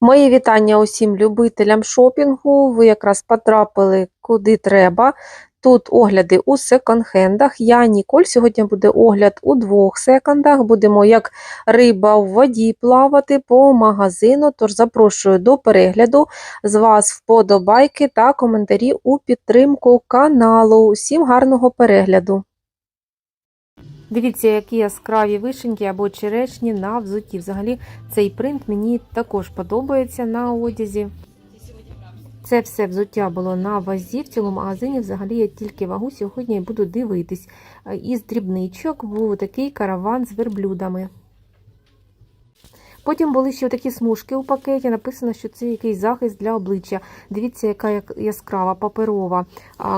Мої вітання усім любителям шопінгу. Ви якраз потрапили куди треба. Тут огляди у секонд-хендах. Я Ніколь. Сьогодні буде огляд у двох секондах. Будемо як риба в воді плавати по магазину. Тож запрошую до перегляду. З вас вподобайки та коментарі у підтримку каналу. Усім гарного перегляду! Дивіться, які яскраві вишеньки або черешні на взуті. Взагалі цей принт мені також подобається на одязі. Це все взуття було на вазі. В цілому магазині взагалі я тільки вагу сьогодні буду дивитись. Е, Із дрібничок був такий караван з верблюдами. Потім були ще такі смужки у пакеті. Написано, що це якийсь захист для обличчя. Дивіться, яка яскрава паперова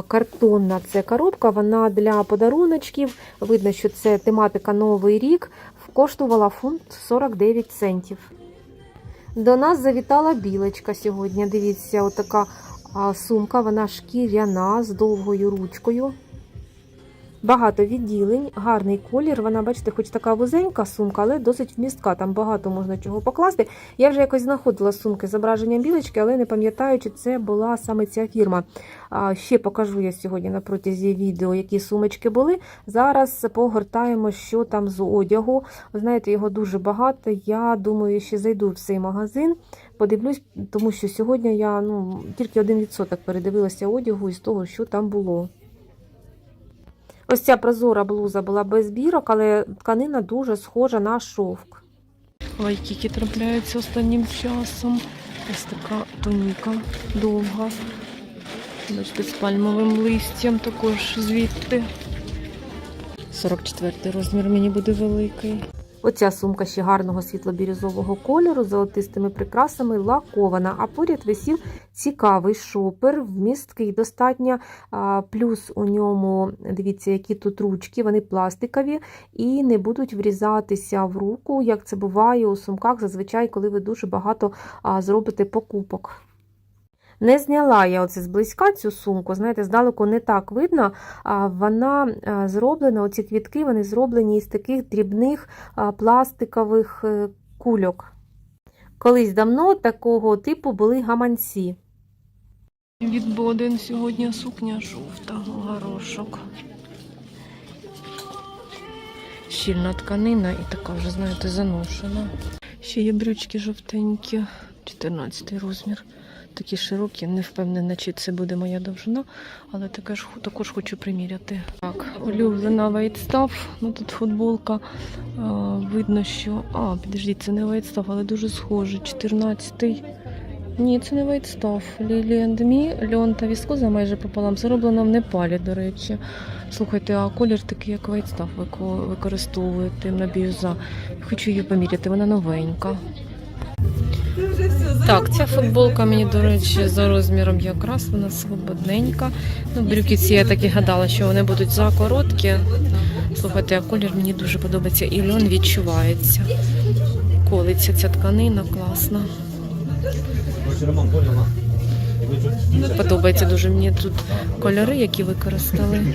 картонна це коробка. Вона для подаруночків. Видно, що це тематика Новий рік. Коштувала фунт 49 центів. До нас завітала білочка сьогодні. Дивіться, отака сумка, вона шкіряна з довгою ручкою. Багато відділень, гарний колір. Вона, бачите, хоч така вузенька сумка, але досить вмістка. Там багато можна чого покласти. Я вже якось знаходила сумки з зображенням білочки, але не пам'ятаю, чи це була саме ця фірма. А, ще покажу я сьогодні на протязі відео, які сумочки були. Зараз погортаємо, що там з одягу. Ви знаєте, його дуже багато. Я думаю, ще зайду в цей магазин, подивлюсь, тому що сьогодні я ну, тільки 1% передивилася одягу із того, що там було. Ось ця прозора блуза була без бірок, але тканина дуже схожа на шовк. Лайкіки трапляються останнім часом. Ось така тоніка довга. Бачите, з пальмовим листям також звідти. 44 розмір мені буде великий. Оця сумка ще гарного світло-бірюзового кольору з золотистими прикрасами лакована, а поряд висів цікавий шопер, вмісткий достатньо. Плюс у ньому, дивіться, які тут ручки, вони пластикові і не будуть врізатися в руку, як це буває у сумках зазвичай, коли ви дуже багато зробите покупок. Не зняла я оце зблизька цю сумку, знаєте, здалеку не так видно. Вона зроблена, оці квітки, вони зроблені із таких дрібних пластикових е, кульок. Колись давно такого типу були гаманці. Від Боден сьогодні сукня жовта, горошок. Щільна тканина і така вже, знаєте, заношена. Ще є брючки жовтенькі, 14 розмір. Такі широкі, не впевнена, чи це буде моя довжина, але також, також хочу приміряти. Так, улюблена White Ну тут футболка. А, видно, що. А, підождіть, це не White але дуже схоже. 14-й. Ні, це не and Me, льон та віскоза майже пополам. Зроблено в Непалі, до речі. Слухайте, а колір такий, як White Stuff вико- використовує темна бірюза. Хочу її поміряти, вона новенька. Так, ця футболка мені, до речі, за розміром якраз вона свободненька. Ну, брюки ці я так і гадала, що вони будуть закороткі. Слухайте, а колір мені дуже подобається. І льон відчувається. Колиться ця тканина, класна. Подобається дуже мені тут кольори, які використали.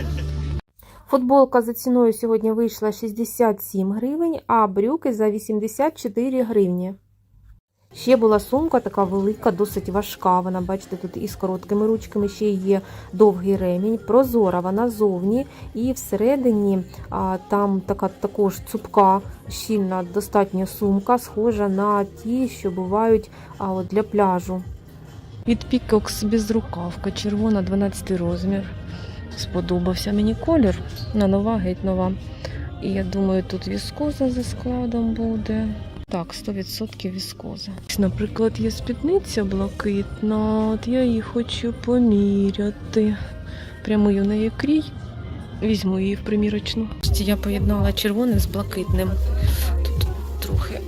Футболка за ціною сьогодні вийшла 67 гривень, а брюки за 84 гривні. Ще була сумка така велика, досить важка. Вона, бачите, тут із короткими ручками ще є довгий ремінь. Прозора вона зовні, і всередині а, там така також цупка, щільна, достатньо сумка, схожа на ті, що бувають а, от для пляжу. Від Пікокс безрукавка, червона 12 розмір. Сподобався мені колір. На нова, геть нова. І я думаю, тут віскоза за складом буде. Так, 100% віскоза. Наприклад, є спідниця блакитна, от я її хочу поміряти. Прямий у неї крій. Візьму її в примірочну. Я поєднала червоне з блакитним. Тут трохи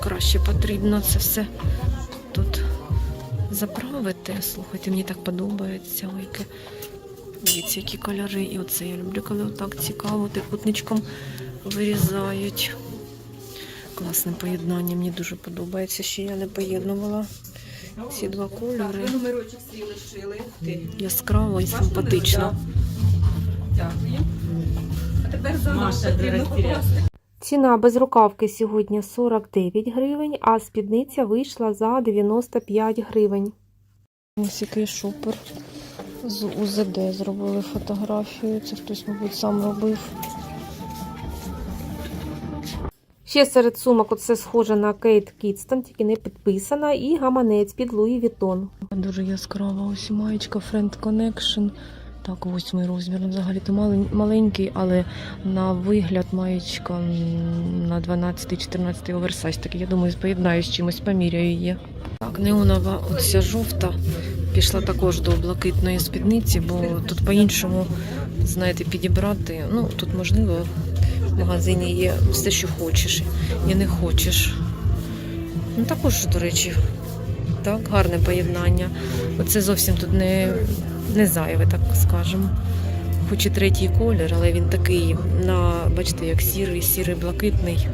краще потрібно це все тут заправити. Слухайте, мені так подобається. Ой, яке- Дивіться, які кольори. І оце я люблю, коли отак цікаво, трикутничком вирізають. Класне поєднання, мені дуже подобається. Ще я не поєднувала ці два кольори. Яскраво і симпатично. Дякую. А тепер за Маша. Ціна безрукавки сьогодні 49 гривень, а спідниця вийшла за 95 гривень. Ось який шупер. З УЗД зробили фотографію. Це хтось, мабуть, сам робив. Ще серед сумок оце схоже на Кейт Кідстон, тільки не підписана, і гаманець під Луї Вітон. Дуже яскрава ось маєчка Friend Connection. Так, восьмий розмір. Ну, Взагалі-то маленький, але на вигляд маєчка на 12-14 оверсайз. Так я думаю, поєднаю з чимось, поміряю її. Так, неонова оця жовта пішла також до блакитної спідниці, бо тут по-іншому, знаєте, підібрати. Ну, тут можливо в магазині є все, що хочеш, і не хочеш. Ну, також, до речі, так, гарне поєднання. Оце зовсім тут не, не зайве, так скажемо. Хоч і третій колір, але він такий на, бачите, як сірий, сірий блакитний.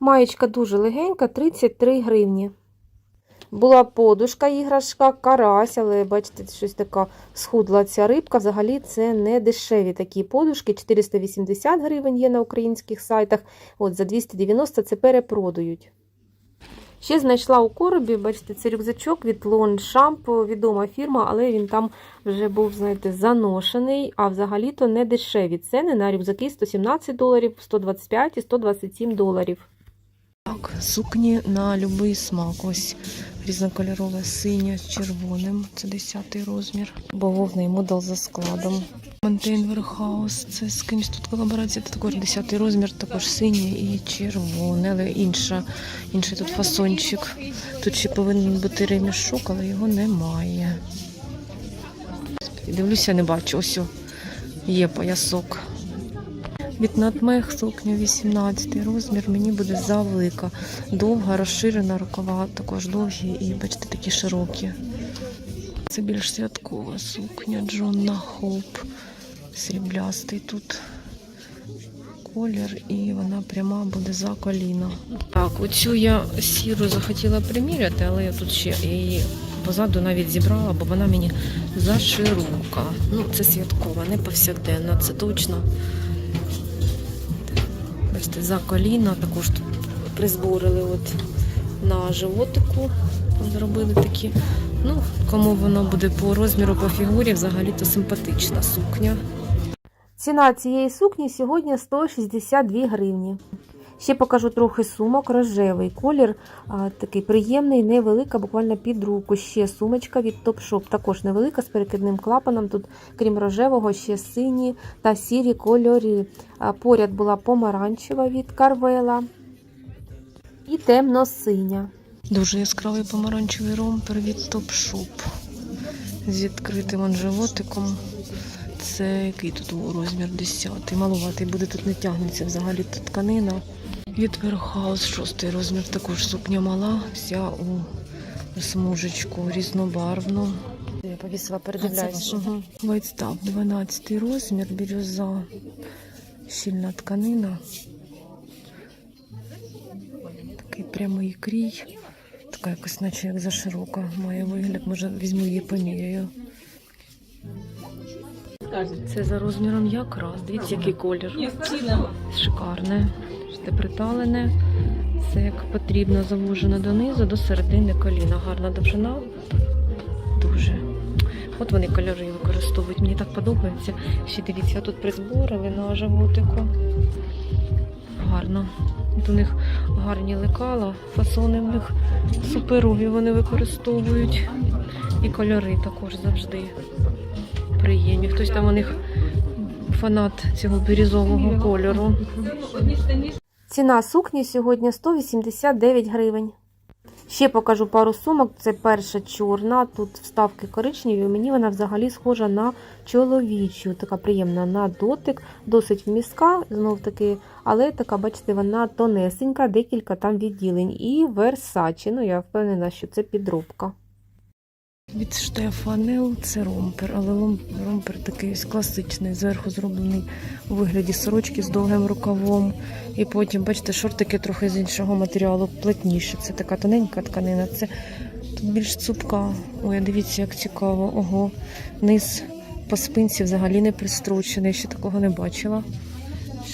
Маєчка дуже легенька, 33 гривні. Була подушка іграшка, карась, але бачите, щось така схудла ця рибка. Взагалі це не дешеві такі подушки. 480 гривень є на українських сайтах. От за 290 це перепродають. Ще знайшла у коробі, бачите, це рюкзачок від Longchamp, відома фірма, але він там вже був, знаєте, заношений, а взагалі-то не дешеві ціни на рюкзаки 117 доларів, 125 і 127 доларів. Так, сукні на будь-який смак. Ось різнокольорове синє з червоним. Це 10 розмір. Бавовний модел за складом. Mountain Warehouse, це з кимось тут колаборація. Це також 10 розмір, також синє і червоне, але інша, інший тут фасончик. Тут ще повинен бути ремішок, але його немає. Дивлюся, не бачу. Ось є поясок. Від надмех сукня 18 розмір, мені буде завелика. Довга, розширена рукава, також довгі і, бачите, такі широкі. Це більш святкова сукня Джонна Хоуп. Сріблястий тут колір, і вона пряма буде за коліно. Так, оцю я сіру захотіла приміряти, але я тут ще її позаду навіть зібрала, бо вона мені заширока. Ну, це святкова, не повсякденна, це точно. За коліна також тут призборили от на животику. Зробили такі. Ну, кому воно буде по розміру, по фігурі, взагалі-то симпатична сукня. Ціна цієї сукні сьогодні 162 гривні. Ще покажу трохи сумок, рожевий колір, такий приємний, невелика, буквально під руку. Ще сумочка від Topshop, також невелика, з перекидним клапаном. Тут, крім рожевого, ще сині та сірі кольори. Поряд була помаранчева від Карвела і темно-синя. Дуже яскравий помаранчевий ромпер від Topshop з відкритим животиком. Це який тут розмір 10 Малуватий буде тут не тягнеться взагалі тут тканина. Від Warehouse 6 розмір, також сукня мала, вся у смужечку різнобарвну. Я повісила, передивляюсь. Угу. Stuff 12 розмір, бірюза, щільна тканина. Такий прямий крій. Така якось, наче як заширока, має вигляд. Може, візьму її поміряю. Це за розміром якраз. Дивіться, який колір. Шикарне. Все приталене. Все як потрібно завужено донизу, до середини коліна. Гарна довжина. Дуже. От вони кольори використовують. Мені так подобається. Ще дивіться, тут призборили на животику. Гарно. От у них гарні лекала, фасони в них суперові вони використовують. І кольори також завжди приємні. Хтось там у них фанат цього бірюзового кольору. Ціна сукні сьогодні 189 гривень. Ще покажу пару сумок. Це перша чорна, тут вставки коричневі. Мені вона взагалі схожа на чоловічу. Така приємна на дотик, досить вмістка, знов таки, але така, бачите, вона тонесенька, декілька там відділень. І Versace. Ну, я впевнена, що це підробка. Від Штефанел це ромпер, але ромпер такий класичний, зверху зроблений у вигляді сорочки з довгим рукавом. І потім, бачите, шортики трохи з іншого матеріалу, плотніше. Це така тоненька тканина. Це тут більш цупка. Ой, дивіться, як цікаво. Ого, низ по спинці взагалі не пристрочений, ще такого не бачила.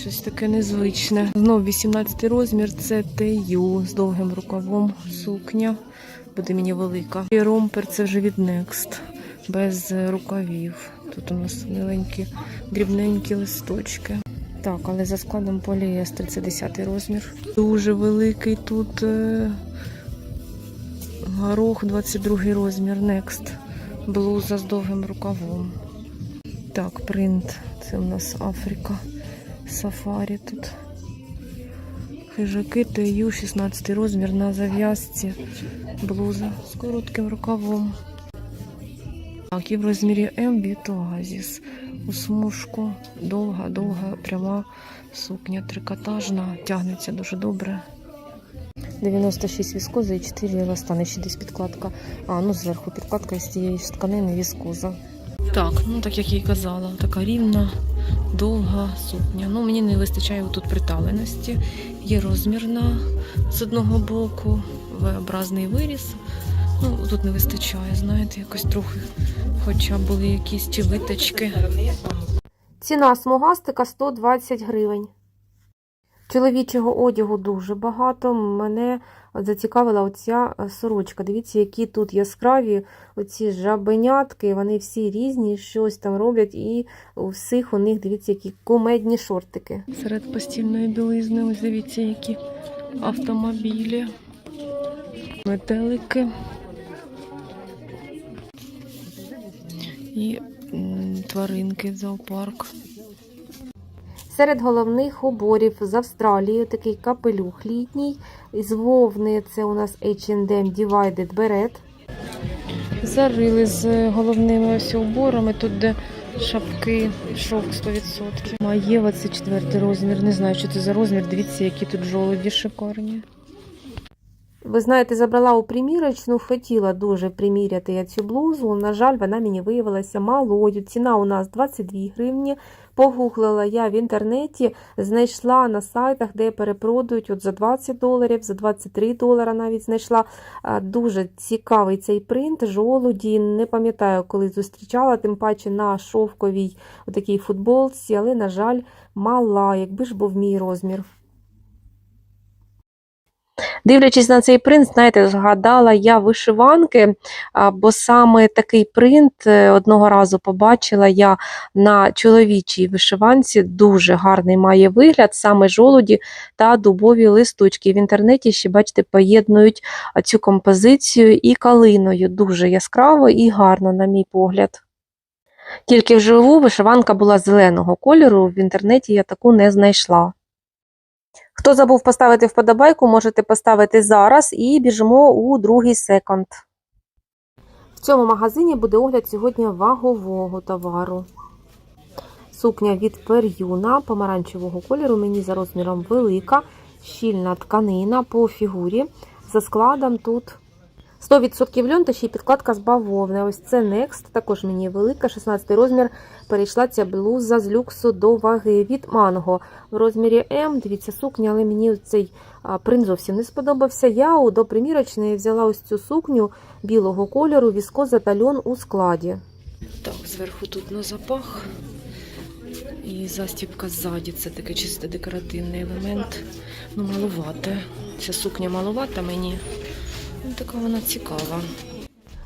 Щось таке незвичне. Знов 18 розмір, це TU з довгим рукавом, сукня. Буде мені велика. І ромпер це вже від Next, без рукавів. Тут у нас миленькі, дрібненькі листочки. Так, але за складом поліестер це 10 розмір. Дуже великий тут е, горох 22 розмір Next. Блуза з довгим рукавом. Так, принт. Це у нас Африка. Сафарі тут. Хижаки ТЮ 16 розмір на зав'язці. Блуза з коротким рукавом. Так, і в розмірі М від Оазіс. У смужку довга, довга, пряма сукня трикотажна. Тягнеться дуже добре. 96 віскоза і 4 еластани. Ще десь підкладка. А, ну зверху підкладка із цієї ж тканини віскоза. Так, ну так як я й казала, така рівна, довга сукня. Ну, мені не вистачає тут приталеності. Є розмірна з одного боку, V-образний виріс. Ну, тут не вистачає, знаєте, якось трохи, хоча були якісь чи виточки. Ціна смугастика 120 гривень. Чоловічого одягу дуже багато. Мене зацікавила оця е, сорочка. Дивіться, які тут яскраві оці жабенятки, вони всі різні, щось там роблять, і у всіх у них, дивіться, які кумедні шортики. Серед постільної білизни, ось дивіться, які автомобілі, метелики. І тваринки, зоопарк. Серед головних уборів з Австралії такий капелюх літній. З вовни це у нас H&M Divided Beret. Зарили з головними ось уборами. Тут де шапки, шовк 100%. Маєва це четвертий розмір. Не знаю, що це за розмір. Дивіться, які тут жолоді шикарні. Ви знаєте, забрала у примірочну, хотіла дуже приміряти я цю блузу. На жаль, вона мені виявилася малою. Ціна у нас 22 гривні. Погуглила я в інтернеті, знайшла на сайтах, де перепродають от за 20 доларів, за 23 долара навіть знайшла. Дуже цікавий цей принт, жолуді. Не пам'ятаю, коли зустрічала, тим паче на шовковій такій футболці, але, на жаль, мала, якби ж був мій розмір. Дивлячись на цей принт, знаєте, згадала я вишиванки, бо саме такий принт е, одного разу побачила я на чоловічій вишиванці. Дуже гарний має вигляд, саме жолуді та дубові листочки. В інтернеті ще, бачите, поєднують цю композицію і калиною. Дуже яскраво і гарно, на мій погляд. Тільки вживу вишиванка була зеленого кольору, в інтернеті я таку не знайшла. Хто забув поставити вподобайку, можете поставити зараз і біжимо у другий секонд. В цьому магазині буде огляд сьогодні вагового товару. Сукня від пер'юна помаранчевого кольору, мені за розміром велика, щільна тканина по фігурі. За складом тут 100% льон та ще й підкладка з бавовни. Ось це Next, також мені велика, 16 розмір. Перейшла ця блуза з люксу до ваги від манго. В розмірі М, дивіться, сукня, але мені цей принт зовсім не сподобався. Я до примірочної взяла ось цю сукню білого кольору, віскоза та льон у складі. Так, зверху тут на запах. І застібка ззаді. Це такий чисто декоративний елемент. Ну, малувате. Ця сукня малувата мені. Ну, така вона цікава.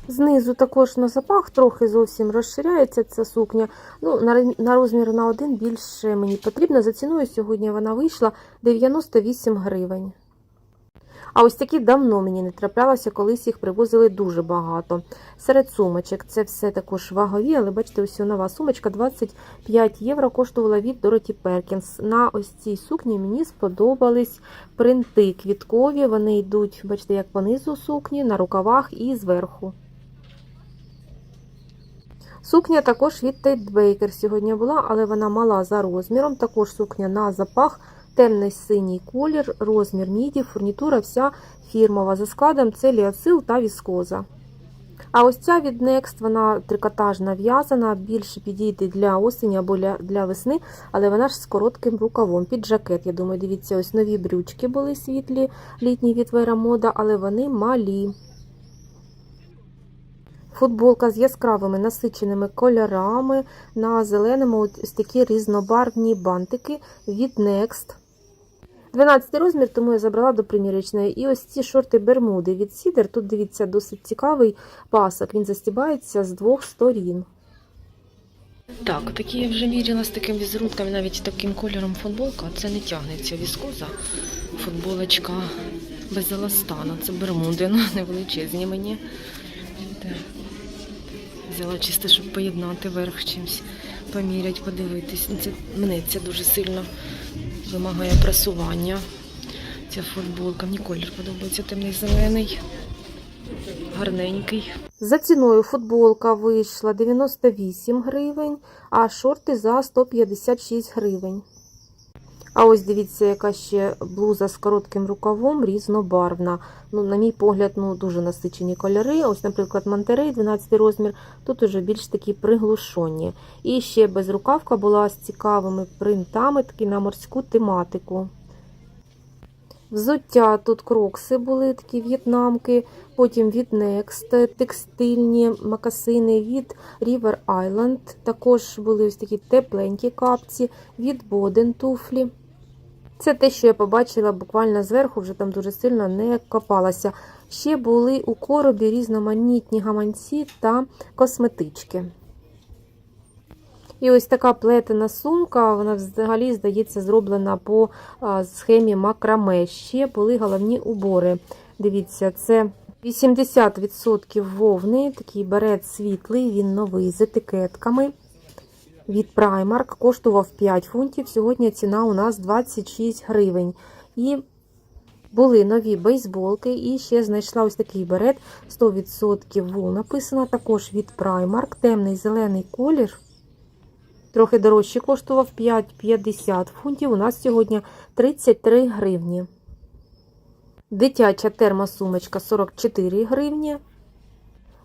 Знизу також на запах трохи зовсім розширяється ця сукня. Ну, на, розмір на один більше мені потрібно. За ціною сьогодні вона вийшла 98 гривень. А ось такі давно мені не траплялося, колись їх привозили дуже багато. Серед сумочок це все також вагові, але бачите, ось нова сумочка 25 євро коштувала від Дороті Перкінс. На ось цій сукні мені сподобались принти квіткові. Вони йдуть, бачите, як понизу сукні, на рукавах і зверху. Сукня також від Tate Baker сьогодні була, але вона мала за розміром. Також сукня на запах, темний синій колір, розмір міді, фурнітура вся фірмова. За складом це ліоцил та віскоза. А ось ця від Next, вона трикотажна в'язана, більше підійде для осені або для, весни, але вона ж з коротким рукавом під жакет. Я думаю, дивіться, ось нові брючки були світлі, літні від Вера Мода, але вони малі. Футболка з яскравими насиченими кольорами. На зеленому ось такі різнобарвні бантики від Next. 12 розмір, тому я забрала до примірячної. І ось ці шорти Бермуди від Сідер. Тут дивіться досить цікавий пасок. Він застібається з двох сторін. Так, такі я вже міряла з таким візерунком, навіть таким кольором футболка. Це не тягнеться віскоза. Футболочка без еластана. Це бермуди, ну не величезні мені. Взяла чисто, щоб поєднати верх чимось, поміряти, подивитись. Ну, Це, мене це дуже сильно вимагає прасування. Ця футболка. Мені колір подобається темний зелений, гарненький. За ціною футболка вийшла 98 гривень, а шорти за 156 гривень. А ось дивіться, яка ще блуза з коротким рукавом різнобарвна. Ну, на мій погляд, ну дуже насичені кольори. Ось, наприклад, Монтерей 12 розмір, тут уже більш такі приглушені. І ще безрукавка була з цікавими принтами, такі на морську тематику. Взуття тут крокси були, такі в'єтнамки, потім від Next, текстильні макасини від River Island. Також були ось такі тепленькі капці від Боден туфлі. Це те, що я побачила буквально зверху, вже там дуже сильно не копалася. Ще були у коробі різноманітні гаманці та косметички. І ось така плетена сумка, вона взагалі, здається, зроблена по схемі макраме. Ще були головні убори. Дивіться, це 80% вовни, такий берет світлий, він новий з етикетками. Від Primark коштував 5 фунтів. Сьогодні ціна у нас 26 гривень. І були нові бейсболки, і ще знайшла ось такий берет 100% вул. Написано також від Primark, темний зелений колір. Трохи дорожче коштував 5,50 фунтів. У нас сьогодні 33 гривні. Дитяча термосумочка 44 гривні.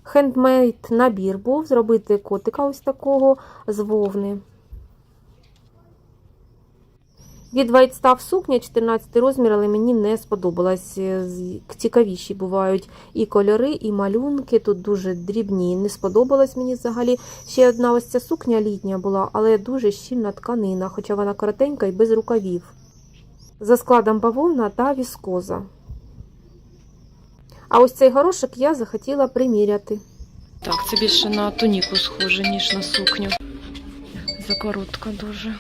Хендмейд набір був зробити котика ось такого з вовни. Від White Stuff сукня 14 розмір, але мені не сподобалась. Цікавіші бувають і кольори, і малюнки. Тут дуже дрібні. Не сподобалась мені взагалі. Ще одна ось ця сукня літня була, але дуже щільна тканина, хоча вона коротенька і без рукавів. За складом бавовна та віскоза. А ось цей горошок я захотіла приміряти. Так, це більше на туніку схоже, ніж на сукню. Закоротка дуже.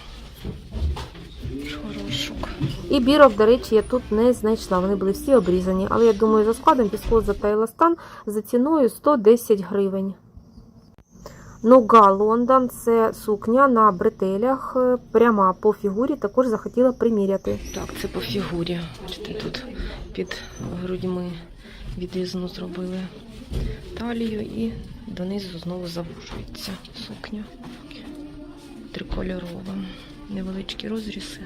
Хорошок. І бірок, до речі, я тут не знайшла. Вони були всі обрізані. Але я думаю, за складом віскоза та еластан за ціною 110 гривень. Нога Лондон це сукня на бретелях, е, пряма по фігурі, також захотіла приміряти. Так, це по фігурі. Тут під грудьми відрізану зробили талію і донизу знову завужується сукня. Трикольорова. Невеличкі розрізи.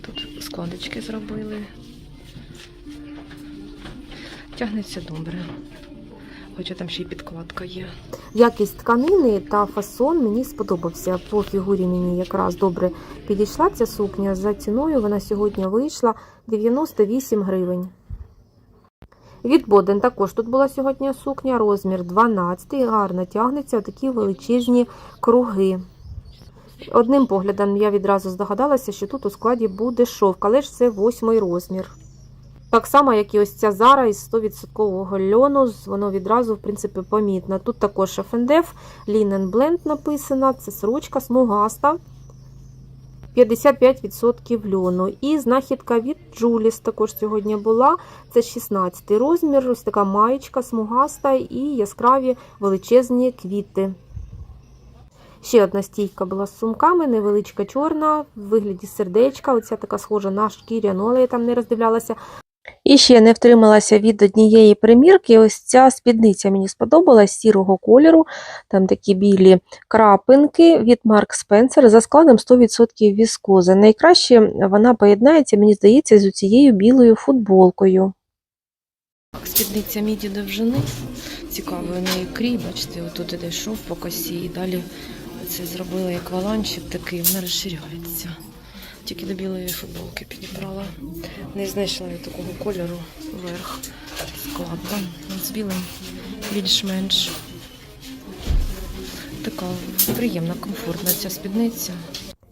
Тут складочки зробили. Тягнеться добре. Хоча там ще й підкладка є. Якість тканини та фасон мені сподобався. По фігурі мені якраз добре підійшла ця сукня. За ціною вона сьогодні вийшла 98 гривень. Від Боден також тут була сьогодні сукня, розмір 12, гарно тягнеться, такі величезні круги. Одним поглядом я відразу здогадалася, що тут у складі буде шовк, але ж це восьмий розмір. Так само, як і ось ця зара із 100% льону, воно відразу, в принципі, помітно. Тут також FNDF, Linen Blend написано, це сорочка смугаста. 55% льону. І знахідка від Джуліс також сьогодні була. Це 16 розмір, ось така маєчка смугаста і яскраві величезні квіти. Ще одна стійка була з сумками, невеличка чорна, в вигляді сердечка. Оця така схожа на шкіряну, але я там не роздивлялася. І ще не втрималася від однієї примірки. Ось ця спідниця мені сподобалась сірого кольору. Там такі білі крапинки від Mark Spencer за складом 100% віскози. Найкраще вона поєднається, мені здається, з цією білою футболкою. Спідниця міді довжини. Цікавий неї крій, бачите, отут іде шов по косі, і далі це зробили як валанчик такий, вона розширяється. Тільки до білої футболки підібрала. Не знайшла я такого кольору верх складно. З білим більш-менш. Така приємна, комфортна ця спідниця.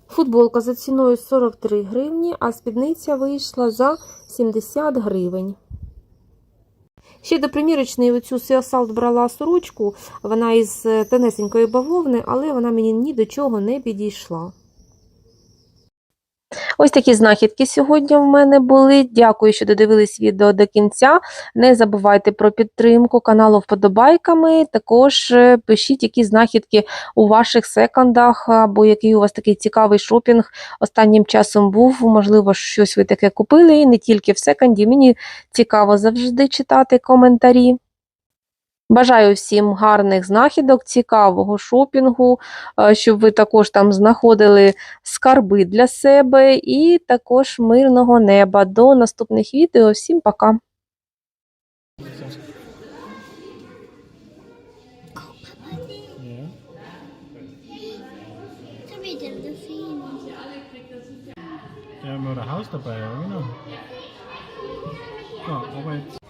Футболка за ціною 43 гривні, а спідниця вийшла за 70 гривень. Ще до примірочної оцю Сіасалт брала сорочку, вона із е, тонесенької бавовни, але вона мені ні до чого не підійшла. Ось такі знахідки сьогодні в мене були. Дякую, що додивились відео до кінця. Не забувайте про підтримку каналу вподобайками. Також е, пишіть, які знахідки у ваших секондах, або який у вас такий цікавий шопінг останнім часом був. Можливо, щось ви таке купили, і не тільки в секонді. Мені цікаво завжди читати коментарі. Бажаю всім гарних знахідок, цікавого шопінгу, е, щоб ви також там знаходили скарби для себе і також мирного неба. До наступних відео. Всім пока! Ja. Må der house genau. So, aber jetzt.